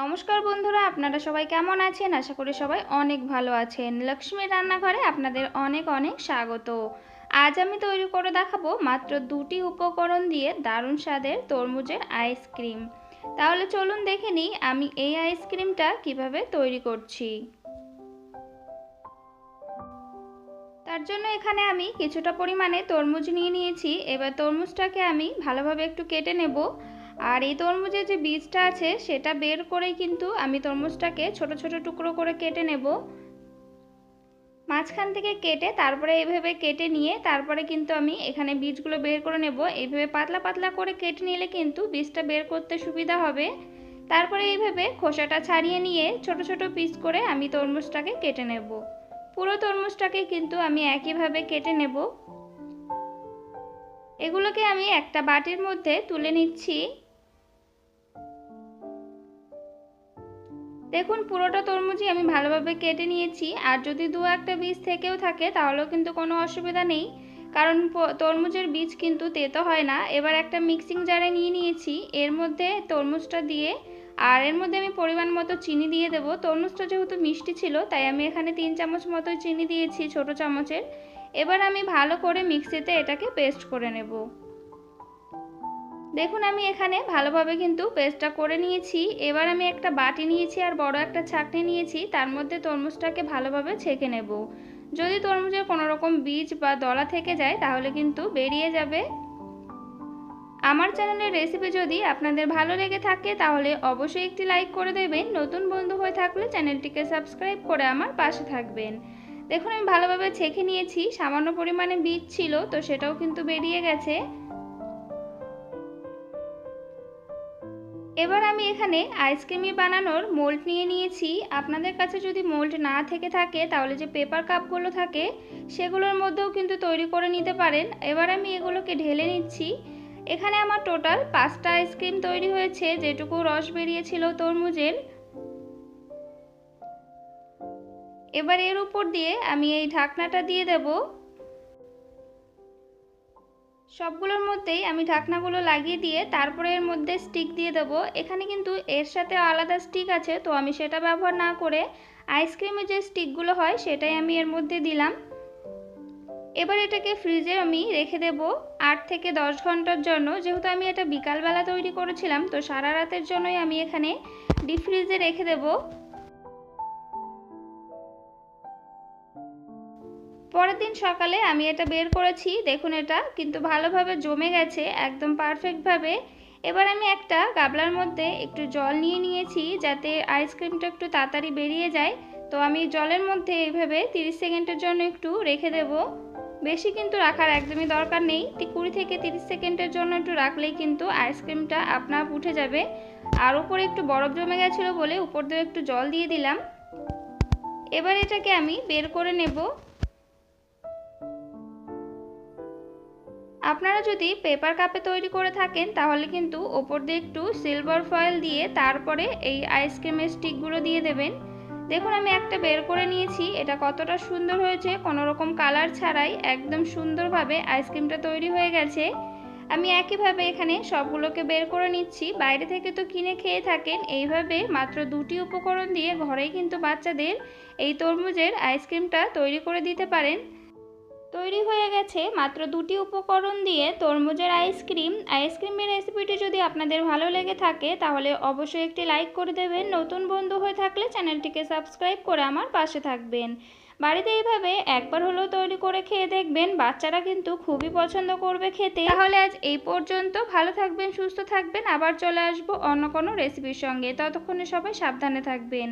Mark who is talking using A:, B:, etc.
A: নমস্কার বন্ধুরা, আপনারা সবাই কেমন আছেন? আশা করি সবাই অনেক ভালো আছেন। লক্ষ্মী রান্নাঘরে আপনাদের অনেক অনেক স্বাগত। আজ আমি তৈরি করে দেখাবো মাত্র দুটি উপকরণ দিয়ে দারুণ স্বাদের তরমুজের আইসক্রিম তাহলে চলুন দেখে নিই আমি এই আইসক্রিমটা কীভাবে তৈরি করছি। তার জন্য এখানে আমি কিছুটা পরিমাণে তরমুজ নিয়ে নিয়েছি। এবার তরমুজটাকে আমি ভালোভাবে একটু কেটে নেব। আর এই তরমুজের যে বীজটা আছে, সেটা বের করেই কিন্তু আমি তরমুজটাকে ছোট ছোট টুকরো করে কেটে নেব। মাঝখান থেকে কেটে তারপরে এইভাবে কেটে নিয়ে তারপরে কিন্তু আমি এখানে বীজগুলো বের করে নেব। এইভাবে পাতলা পাতলা করে কেটে নিলে কিন্তু বীজটা বের করতে সুবিধা হবে। তারপরে এইভাবে খোসাটা ছাড়িয়ে নিয়ে ছোট ছোট পিস করে আমি তরমুজটাকে কেটে নেব। পুরো তরমুজটাকে কিন্তু আমি একইভাবে কেটে নেব। এগুলোকে আমি একটা বাটির মধ্যে তুলে নিচ্ছি। দেখুন, পুরোটা তরমুজই আমি ভালোভাবে কেটে নিয়েছি। আর যদি দু একটা বীজ থেকেও থাকে, তাহলেও কিন্তু কোনো অসুবিধা নেই। কারণ তরমুজের বীজ কিন্তু তেতো হয় না। এবার একটা মিক্সিং জারে নিয়ে নিয়েছি। এর মধ্যে তরমুজটা দিয়ে, আর এর মধ্যে আমি পরিমাণ মতো চিনি দিয়ে দেবো। তরমুজটা যেহেতু মিষ্টি ছিল, তাই আমি এখানে তিন চামচ মতো চিনি দিয়েছি ছোট চামচের। এবার আমি ভালো করে মিক্সিতে এটাকে পেস্ট করে নেব। দেখুন, আমি এখানে ভালোভাবে কিন্তু পেস্টটা করে নিয়েছি। এবার আমি একটা বাটি নিয়েছি আর বড় একটা ছাকনি নিয়েছি। তার মধ্যে তরমুজটাকে ভালোভাবে ছেঁকে নেব। যদি তরমুজের কোনো রকম বীজ বা দলা থেকে যায়, তাহলে কিন্তু বেরিয়ে যাবে। আমার চ্যানেলের রেসিপি যদি আপনাদের ভালো লেগে থাকে, তাহলে অবশ্যই একটি লাইক করে দেবেন। নতুন বন্ধু হয়ে থাকলে চ্যানেলটিকে সাবস্ক্রাইব করে আমার পাশে থাকবেন। দেখুন, আমি ভালোভাবে ছেঁকে নিয়েছি। সামান্য পরিমাণে বীজ ছিল, তো সেটাও কিন্তু বেরিয়ে গেছে। এবার আমি এখানে আইসক্রিমি বানানোর মোল্ড নিয়ে নিয়েছি। আপনাদের কাছে যদি মোল্ড না থেকে থাকে, তাহলে যে পেপার কাপগুলো থাকে, সেগুলোর মধ্যেও কিন্তু তৈরি করে নিতে পারেন। এবার আমি এগুলোকে ঢেলে নিচ্ছি। এখানে আমার টোটাল পাঁচটা আইসক্রিম তৈরি হয়েছে, যেটুকু রস বেরিয়েছিল তরমুজের। এবার এর উপর দিয়ে আমি এই ঢাকনাটা দিয়ে দেবো। সবগুলোর মধ্যেই আমি ঢাকনাগুলো লাগিয়ে দিয়ে তারপরে এর মধ্যে স্টিক দিয়ে দেবো। এখানে কিন্তু এর সাথে আলাদা স্টিক আছে, তো আমি সেটা ব্যবহার না করে আইসক্রিমের যে স্টিকগুলো হয় সেটাই আমি এর মধ্যে দিলাম। এবার এটাকে ফ্রিজে আমি রেখে দেব আট থেকে দশ ঘণ্টার জন্য। যেহেতু আমি এটা বিকালবেলা তৈরি করেছিলাম, তো সারা রাতের জন্যই আমি এখানে ডিপ ফ্রিজে রেখে দেবো। পরের দিন সকালে আমি এটা বের করেছি, দেখুন এটা, কিন্তু ভালোভাবে জমে গেছে, একদম পারফেক্টভাবে এবার আমি একটা গাবলার মধ্যে একটু জল নিয়ে নিয়েছি, যাতে আইসক্রিমটা একটু তাড়াতাড়ি বেরিয়ে যায়। তো আমি জলের মধ্যে এইভাবে 30 সেকেন্ডের জন্য একটু রেখে দেব। বেশি কিন্তু রাখার একদমই দরকার নেই কুড়ি থেকে 30 সেকেন্ডের জন্য একটু রাখলেই কিন্তু আইসক্রিমটা আপনার উঠে যাবে। আর উপরে একটু বরফ জমে গেছিল বলে উপর দিয়ে একটু জল দিয়ে দিলাম। এবার এটাকে আমি বের করে নেব। আপনারা যদি পেপার কাপে তৈরি করে থাকেন, তাহলে কিন্তু ওপর দিয়ে একটু সিলভার ফয়েল দিয়ে তারপরে এই আইসক্রিমের স্টিকগুলো দিয়ে দেবেন। দেখুন, আমি একটা বের করে নিয়েছি। এটা কতটা সুন্দর হয়েছে। কোনো রকম কালার ছাড়াই একদম সুন্দরভাবে আইসক্রিমটা তৈরি হয়ে গেছে। আমি একইভাবে এখানে সবগুলোকে বের করে নিচ্ছি। বাইরে থেকে তো কিনে খেয়ে থাকেন। এইভাবে মাত্র দুটি উপকরণ দিয়ে ঘরেই কিন্তু বাচ্চাদের এই তরমুজের আইসক্রিমটা তৈরি করে দিতে পারেন। তৈরি হয়ে গেছে। মাত্র দুটি উপকরণ দিয়ে তরমুজের আইসক্রিম। আইসক্রিমের রেসিপিটি যদি আপনাদের ভালো লেগে থাকে, তাহলে অবশ্যই একটি লাইক করে দেবেন। নতুন বন্ধু হয়ে থাকলে চ্যানেলটিকে সাবস্ক্রাইব করে আমার পাশে থাকবেন। বাড়িতে এইভাবে একবার হলেও তৈরি করে খেয়ে দেখবেন। বাচ্চারা কিন্তু খুবই পছন্দ করবে খেতে। তাহলে আজ এই পর্যন্ত। ভালো থাকবেন, সুস্থ থাকবেন। আবার চলে আসব অন্য কোনো রেসিপির সঙ্গে। ততক্ষণে সবাই সাবধানে থাকবেন।